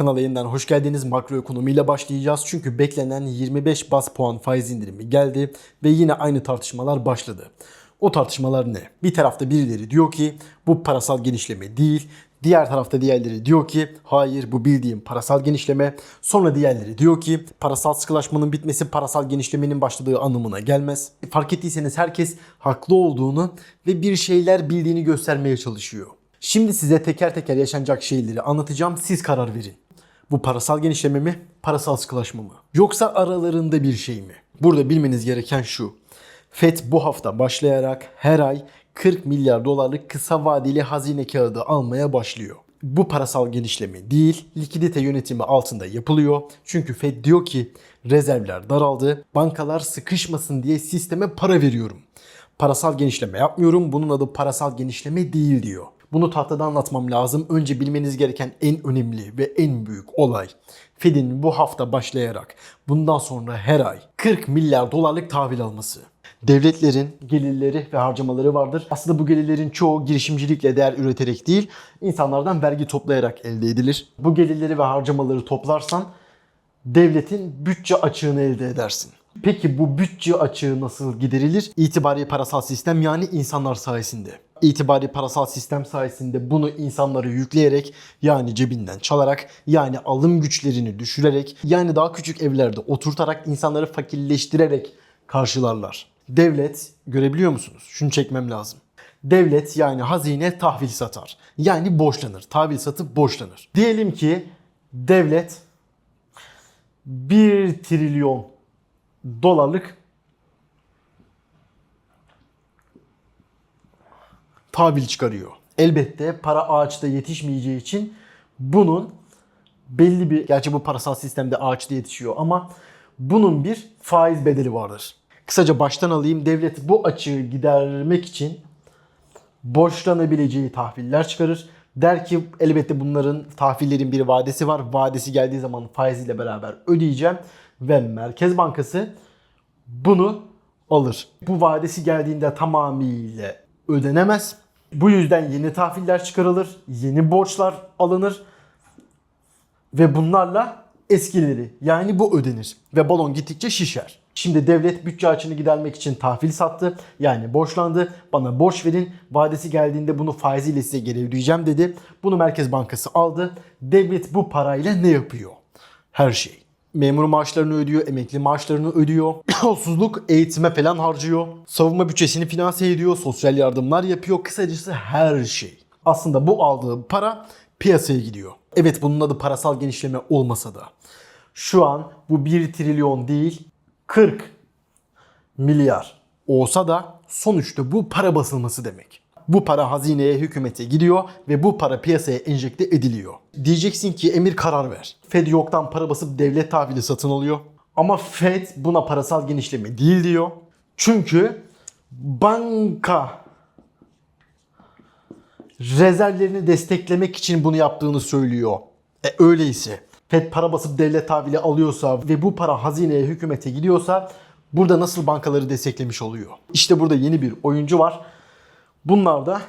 Kanala yeniden hoş geldiniz. Makroekonomiyle başlayacağız. Çünkü beklenen 25 bas puan faiz indirimi geldi ve yine aynı tartışmalar başladı. O tartışmalar ne? Bir tarafta birileri diyor ki bu parasal genişleme değil. Diğer tarafta diğerleri diyor ki hayır bu bildiğim parasal genişleme. Sonra diğerleri diyor ki parasal sıkılaşmanın bitmesi parasal genişlemenin başladığı anlamına gelmez. Fark ettiyseniz herkes haklı olduğunu ve bir şeyler bildiğini göstermeye çalışıyor. Şimdi size teker teker yaşanacak şeyleri anlatacağım. Siz karar verin. Bu parasal genişleme mi, parasal sıkılaşma mı? Yoksa aralarında bir şey mi? Burada bilmeniz gereken şu. FED bu hafta başlayarak her ay 40 milyar dolarlık kısa vadeli hazine kağıdı almaya başlıyor. Bu parasal genişleme değil, likidite yönetimi altında yapılıyor. Çünkü Fed diyor ki rezervler daraldı, bankalar sıkışmasın diye sisteme para veriyorum. Parasal genişleme yapmıyorum, bunun adı parasal genişleme değil diyor. Bunu tahtada anlatmam lazım. Önce bilmeniz gereken en önemli ve en büyük olay Fed'in bu hafta başlayarak bundan sonra her ay 40 milyar dolarlık tahvil alması. Devletlerin gelirleri ve harcamaları vardır. Aslında bu gelirlerin çoğu girişimcilikle değer üreterek değil, insanlardan vergi toplayarak elde edilir. Bu gelirleri ve harcamaları toplarsan devletin bütçe açığını elde edersin. Peki bu bütçe açığı nasıl giderilir? İtibari parasal sistem yani insanlar sayesinde. İtibari parasal sistem sayesinde bunu insanlara yükleyerek yani cebinden çalarak yani alım güçlerini düşürerek yani daha küçük evlerde oturtarak insanları fakirleştirerek karşılarlar. Devlet görebiliyor musunuz? Şunu çekmem lazım. Devlet yani hazine tahvil satar. Yani borçlanır. Tahvil satıp borçlanır. Diyelim ki devlet 1 trilyon dolarlık tahvil çıkarıyor. Elbette para ağaçta yetişmeyeceği için bunun belli bir, gerçi bu parasal sistemde ağaçta yetişiyor ama bunun bir faiz bedeli vardır. Kısaca baştan alayım. Devlet bu açığı gidermek için borçlanabileceği tahviller çıkarır. Der ki elbette bunların tahvillerin bir vadesi var. Vadesi geldiği zaman faiziyle beraber ödeyeceğim. Ve Merkez Bankası bunu alır. Bu vadesi geldiğinde tamamıyla ödenemez. Bu yüzden yeni tahviller çıkarılır. Yeni borçlar alınır. Ve bunlarla eskileri yani bu ödenir. Ve balon gittikçe şişer. Şimdi devlet bütçe açığını gidermek için tahvil sattı. Yani borçlandı. Bana borç verin. Vadesi geldiğinde bunu faiziyle size geri ödeyeceğim dedi. Bunu Merkez Bankası aldı. Devlet bu parayla ne yapıyor? Her şey. Memur maaşlarını ödüyor, emekli maaşlarını ödüyor. Yolsuzluk, eğitime falan harcıyor. Savunma bütçesini finanse ediyor, sosyal yardımlar yapıyor. Kısacası her şey. Aslında bu aldığı para piyasaya gidiyor. Evet bunun adı parasal genişleme olmasa da. Şu an bu 1 trilyon değil 40 milyar olsa da sonuçta bu para basılması demek. Bu para hazineye, hükümete gidiyor ve bu para piyasaya enjekte ediliyor. Diyeceksin ki emir karar ver. Fed yoktan para basıp devlet tahvili satın alıyor. Ama Fed buna parasal genişleme değil diyor. Çünkü banka rezervlerini desteklemek için bunu yaptığını söylüyor. E öyleyse Fed para basıp devlet tahvili alıyorsa ve bu para hazineye, hükümete gidiyorsa burada nasıl bankaları desteklemiş oluyor? İşte burada yeni bir oyuncu var. Bunlar da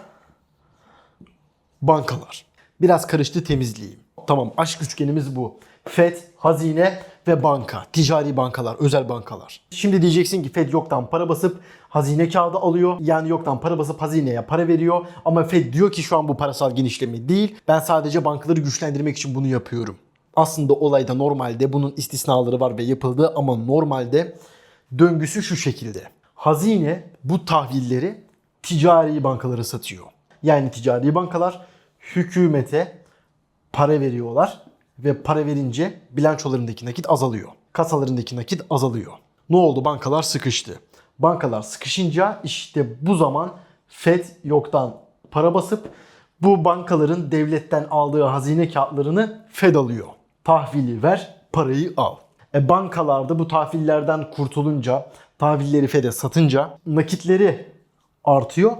bankalar. Biraz karıştı temizleyeyim. Tamam aşk üçgenimiz bu. Fed, hazine ve banka. Ticari bankalar, özel bankalar. Şimdi diyeceksin ki Fed yoktan para basıp hazine kağıdı alıyor. Yani yoktan para basıp hazineye para veriyor. Ama Fed diyor ki şu an bu parasal genişleme değil. Ben sadece bankaları güçlendirmek için bunu yapıyorum. Aslında olayda normalde bunun istisnaları var ve yapıldı ama normalde döngüsü şu şekilde. Hazine bu tahvilleri ticari bankalara satıyor. Yani ticari bankalar hükümete para veriyorlar ve para verince bilançolarındaki nakit azalıyor. Kasalarındaki nakit azalıyor. Ne oldu? Bankalar sıkıştı. Bankalar sıkışınca işte bu zaman Fed yoktan para basıp bu bankaların devletten aldığı hazine kağıtlarını Fed alıyor. Tahvili ver, parayı al. E bankalarda bu tahvillerden kurtulunca, tahvilleri Fed'e satınca nakitleri artıyor.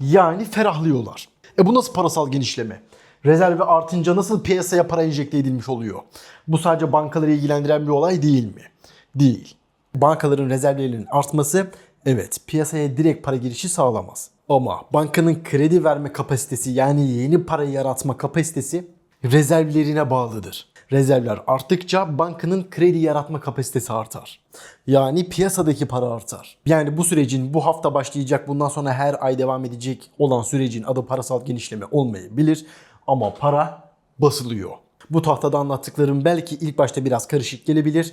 Yani ferahlıyorlar. E bu nasıl parasal genişleme? Rezervi artınca nasıl piyasaya para enjekte edilmiş oluyor? Bu sadece bankaları ilgilendiren bir olay değil mi? Değil. Bankaların rezervlerinin artması evet piyasaya direkt para girişi sağlamaz. Ama bankanın kredi verme kapasitesi yani yeni para yaratma kapasitesi rezervlerine bağlıdır. Rezervler arttıkça bankanın kredi yaratma kapasitesi artar. Yani piyasadaki para artar. Yani bu sürecin bu hafta başlayacak bundan sonra her ay devam edecek olan sürecin adı parasal genişleme olmayabilir. Ama para basılıyor. Bu tahtada anlattıklarım belki ilk başta biraz karışık gelebilir.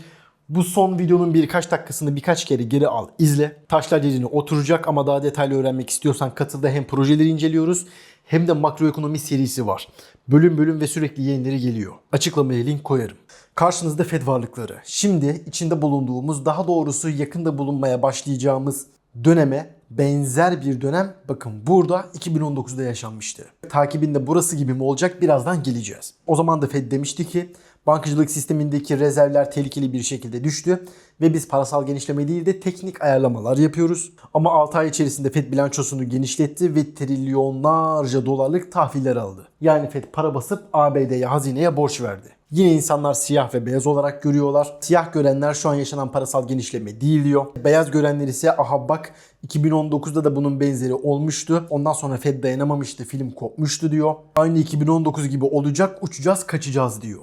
Bu son videonun birkaç dakikasını birkaç kere geri al, izle. Taşlar yerine oturacak ama daha detaylı öğrenmek istiyorsan katılda hem projeleri inceliyoruz hem de makroekonomi serisi var. Bölüm bölüm ve sürekli yayınları geliyor. Açıklamaya link koyarım. Karşınızda FED varlıkları. Şimdi içinde bulunduğumuz, daha doğrusu yakında bulunmaya başlayacağımız döneme benzer bir dönem bakın burada 2019'da yaşanmıştı. Takibinde burası gibi mi olacak birazdan geleceğiz. O zaman da Fed demişti ki bankacılık sistemindeki rezervler tehlikeli bir şekilde düştü ve biz parasal genişleme değil de teknik ayarlamalar yapıyoruz. Ama 6 ay içerisinde Fed bilançosunu genişletti ve trilyonlarca dolarlık tahviller aldı. Yani Fed para basıp ABD'ye hazineye borç verdi. Yine insanlar siyah ve beyaz olarak görüyorlar. Siyah görenler şu an yaşanan parasal genişleme değil diyor. Beyaz görenler ise aha bak 2019'da da bunun benzeri olmuştu. Ondan sonra Fed dayanamamıştı, film kopmuştu diyor. Aynı 2019 gibi olacak, uçacağız, kaçacağız diyor.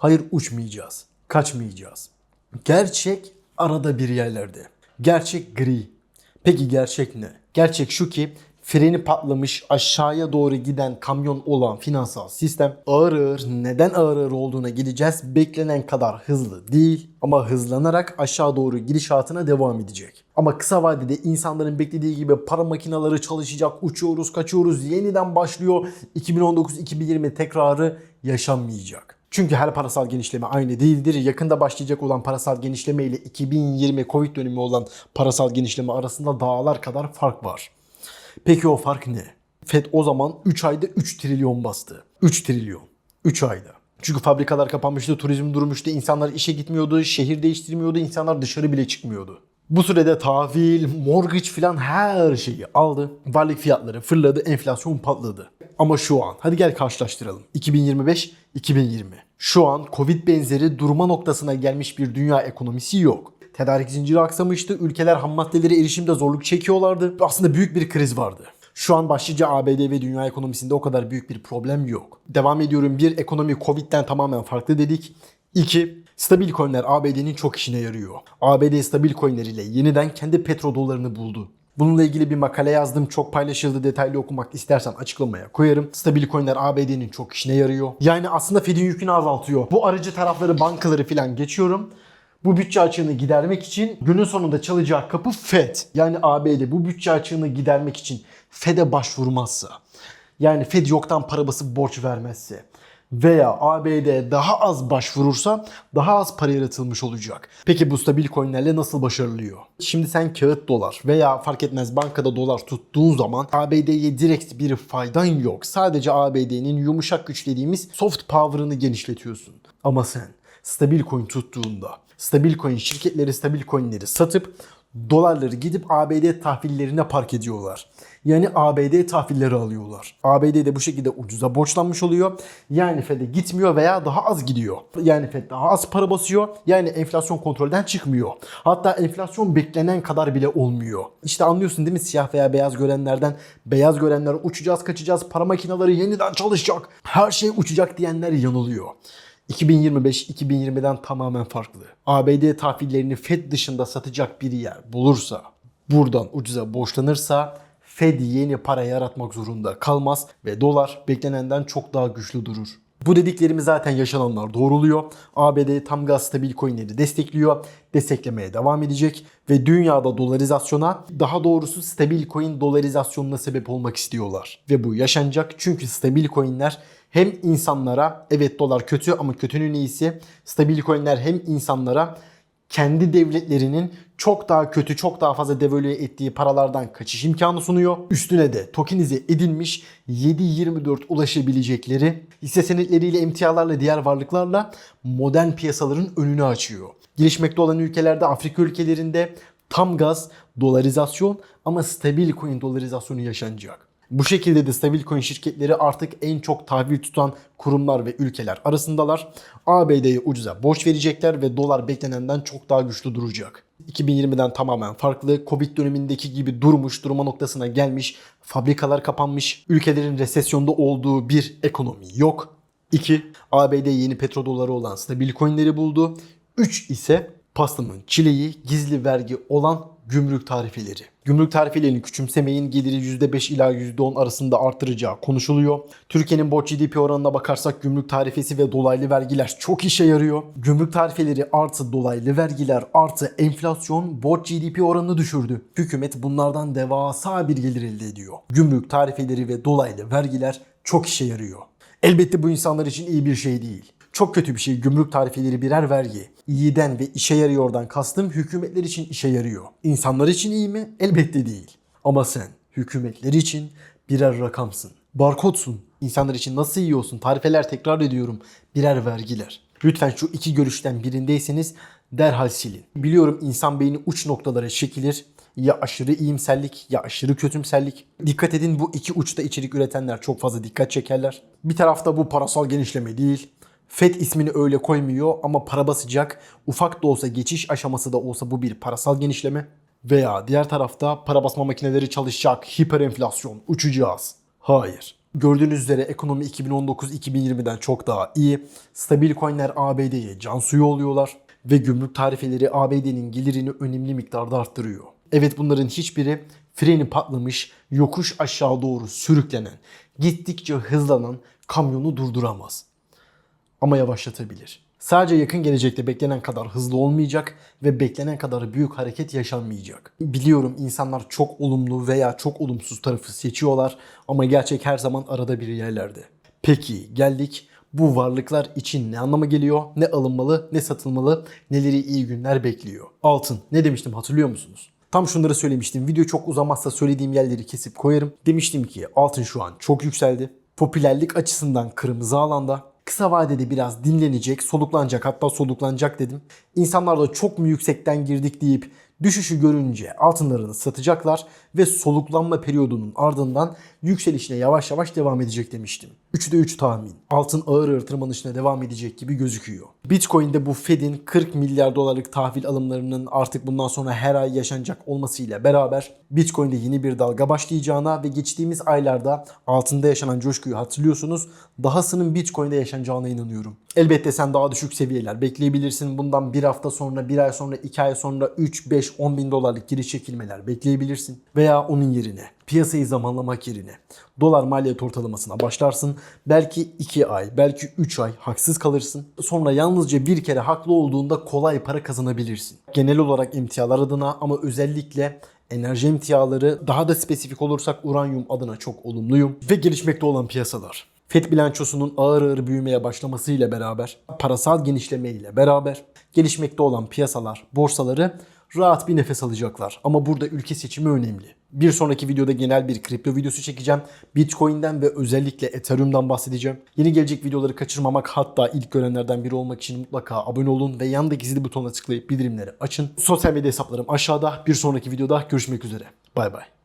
Hayır uçmayacağız, kaçmayacağız. Gerçek arada bir yerlerde. Gerçek gri. Peki gerçek ne? Gerçek şu ki freni patlamış aşağıya doğru giden kamyon olan finansal sistem ağır ağır neden ağır ağır olduğuna geleceğiz. Beklenen kadar hızlı değil ama hızlanarak aşağı doğru gidişatına devam edecek. Ama kısa vadede insanların beklediği gibi para makineleri çalışacak, uçuyoruz, kaçıyoruz, yeniden başlıyor. 2019-2020 tekrarı yaşanmayacak. Çünkü her parasal genişleme aynı değildir. Yakında başlayacak olan parasal genişleme ile 2020 Covid dönemi olan parasal genişleme arasında dağlar kadar fark var. Peki o fark ne? Fed o zaman 3 ayda 3 trilyon bastı. 3 trilyon. 3 ayda. Çünkü fabrikalar kapanmıştı, turizm durmuştu, insanlar işe gitmiyordu, şehir değiştirmiyordu, insanlar dışarı bile çıkmıyordu. Bu sürede tahvil, mortgage filan her şeyi aldı. Varlık fiyatları fırladı, enflasyon patladı. Ama şu an, hadi gel karşılaştıralım. 2025, 2020. Şu an Covid benzeri durma noktasına gelmiş bir dünya ekonomisi yok. Tedarik zinciri aksamıştı. Ülkeler ham maddelere erişimde zorluk çekiyorlardı. Aslında büyük bir kriz vardı. Şu an başlıca ABD ve dünya ekonomisinde o kadar büyük bir problem yok. Devam ediyorum. Bir, ekonomi Covid'den tamamen farklı dedik. İki, stabil coinler ABD'nin çok işine yarıyor. ABD stabil coinleriyle yeniden kendi petrodolarını buldu. Bununla ilgili bir makale yazdım. Çok paylaşıldı. Detaylı okumak istersen açıklamaya koyarım. Stabil coinler ABD'nin çok işine yarıyor. Yani aslında Fed'in yükünü azaltıyor. Bu aracı tarafları bankaları falan geçiyorum. Bu bütçe açığını gidermek için günün sonunda çalacağı kapı Fed. Yani ABD bu bütçe açığını gidermek için Fed'e başvurmazsa, yani Fed yoktan para basıp borç vermezse veya ABD daha az başvurursa daha az para yaratılmış olacak. Peki bu stabil coinlerle nasıl başarılıyor? Şimdi sen kağıt dolar veya fark etmez bankada dolar tuttuğun zaman ABD'ye direkt bir faydan yok. Sadece ABD'nin yumuşak güç dediğimiz soft power'ını genişletiyorsun. Ama sen stabil coin tuttuğunda stabil coin şirketleri stabil coinleri satıp dolarları gidip ABD tahvillerine park ediyorlar. Yani ABD tahvilleri alıyorlar. ABD de bu şekilde ucuza borçlanmış oluyor. Yani Fed'e gitmiyor veya daha az gidiyor. Yani Fed daha az para basıyor. Yani enflasyon kontrolden çıkmıyor. Hatta enflasyon beklenen kadar bile olmuyor. İşte anlıyorsun değil mi siyah veya beyaz görenlerden? Beyaz görenler uçacağız kaçacağız para makineleri yeniden çalışacak. Her şey uçacak diyenler yanılıyor. 2025-2020'den tamamen farklı. ABD tahvillerini Fed dışında satacak bir yer bulursa, buradan ucuza borçlanırsa Fed yeni para yaratmak zorunda kalmaz ve dolar beklenenden çok daha güçlü durur. Bu dediklerimi zaten yaşananlar doğruluyor. ABD tam gaz stabil coinleri destekliyor. Desteklemeye devam edecek ve dünyada dolarizasyona daha doğrusu stabil coin dolarizasyonuna sebep olmak istiyorlar. Ve bu yaşanacak çünkü stabil coinler hem insanlara evet dolar kötü ama kötünün iyisi stabil coinler hem insanlara kendi devletlerinin çok daha kötü, çok daha fazla devalüe ettiği paralardan kaçış imkanı sunuyor. Üstüne de tokenize edilmiş 7-24 ulaşabilecekleri hisse senetleriyle, emtialarla, diğer varlıklarla modern piyasaların önünü açıyor. Gelişmekte olan ülkelerde, Afrika ülkelerinde tam gaz, dolarizasyon ama stabil coin dolarizasyonu yaşanacak. Bu şekilde de stabil coin şirketleri artık en çok tahvil tutan kurumlar ve ülkeler arasındalar. ABD'ye ucuza borç verecekler ve dolar beklenenden çok daha güçlü duracak. 2020'den tamamen farklı. Covid dönemindeki gibi durmuş, durma noktasına gelmiş, fabrikalar kapanmış, ülkelerin resesyonda olduğu bir ekonomi yok. 2. ABD yeni petrodoları olan stabil coinleri buldu. 3 ise pastanın çileği gizli vergi olan gümrük tarifeleri. Gümrük tarifelerini küçümsemeyin geliri %5 ila %10 arasında artıracağı konuşuluyor. Türkiye'nin borç GDP oranına bakarsak gümrük tarifesi ve dolaylı vergiler çok işe yarıyor. Gümrük tarifeleri artı dolaylı vergiler artı enflasyon borç GDP oranını düşürdü. Hükümet bunlardan devasa bir gelir elde ediyor. Gümrük tarifeleri ve dolaylı vergiler çok işe yarıyor. Elbette bu insanlar için iyi bir şey değil. Çok kötü bir şey gümrük tarifeleri birer vergi. İyiden ve işe yarıyordan kastım hükümetler için işe yarıyor. İnsanlar için iyi mi? Elbette değil. Ama sen hükümetler için birer rakamsın. Barkodsun. İnsanlar için nasıl iyi olsun? Tarifeler tekrar ediyorum. Birer vergiler. Lütfen şu iki görüşten birindeyseniz derhal silin. Biliyorum insan beyni uç noktalara çekilir. Ya aşırı iyimserlik ya aşırı kötümserlik. Dikkat edin bu iki uçta içerik üretenler çok fazla dikkat çekerler. Bir tarafta bu parasal genişleme değil. FED ismini öyle koymuyor ama para basacak. Ufak da olsa geçiş aşaması da olsa bu bir parasal genişleme. Veya diğer tarafta para basma makineleri çalışacak, hiper enflasyon, uçacağız. Hayır. Gördüğünüz üzere ekonomi 2019-2020'den çok daha iyi. Stabil coinler ABD'ye can suyu oluyorlar ve gümrük tarifeleri ABD'nin gelirini önemli miktarda arttırıyor. Evet bunların hiçbiri freni patlamış, yokuş aşağı doğru sürüklenen, gittikçe hızlanan kamyonu durduramaz ama yavaşlatabilir. Sadece yakın gelecekte beklenen kadar hızlı olmayacak ve beklenen kadar büyük hareket yaşanmayacak. Biliyorum insanlar çok olumlu veya çok olumsuz tarafı seçiyorlar ama gerçek her zaman arada bir yerlerde. Peki geldik bu varlıklar için ne anlama geliyor, ne alınmalı, ne satılmalı, neleri iyi günler bekliyor. Altın ne demiştim hatırlıyor musunuz? Tam şunları söylemiştim. Video çok uzamazsa söylediğim yerleri kesip koyarım. Demiştim ki altın şu an çok yükseldi. Popülerlik açısından kırmızı alanda kısa vadede biraz dinlenecek, soluklanacak hatta soluklanacak dedim. İnsanlar da çok mu yüksekten girdik deyip düşüşü görünce altınlarını satacaklar ve soluklanma periyodunun ardından yükselişine yavaş yavaş devam edecek demiştim. 3'de 3 tahmin. Altın ağır ağır tırmanışına devam edecek gibi gözüküyor. Bitcoin'de bu Fed'in 40 milyar dolarlık tahvil alımlarının artık bundan sonra her ay yaşanacak olmasıyla beraber Bitcoin'de yeni bir dalga başlayacağına ve geçtiğimiz aylarda altında yaşanan coşkuyu hatırlıyorsunuz. Dahasının Bitcoin'de yaşanacağına inanıyorum. Elbette sen daha düşük seviyeler bekleyebilirsin. Bundan bir hafta sonra, bir ay sonra, iki ay sonra 3, 5, 10 bin dolarlık giriş çekilmeler bekleyebilirsin. Veya onun yerine piyasayı zamanlamak yerine dolar maliyet ortalamasına başlarsın. Belki 2 ay, belki 3 ay haksız kalırsın. Sonra yalnızca bir kere haklı olduğunda kolay para kazanabilirsin. Genel olarak emtialar adına ama özellikle enerji emtiaları daha da spesifik olursak uranyum adına çok olumluyum. Ve gelişmekte olan piyasalar. FED bilançosunun ağır ağır büyümeye başlamasıyla beraber, parasal genişlemeyle beraber gelişmekte olan piyasalar, borsaları rahat bir nefes alacaklar. Ama burada ülke seçimi önemli. Bir sonraki videoda genel bir kripto videosu çekeceğim. Bitcoin'den ve özellikle Ethereum'dan bahsedeceğim. Yeni gelecek videoları kaçırmamak hatta ilk görenlerden biri olmak için mutlaka abone olun ve yandaki zil butonuna tıklayıp bildirimleri açın. Sosyal medya hesaplarım aşağıda. Bir sonraki videoda görüşmek üzere. Bay bay.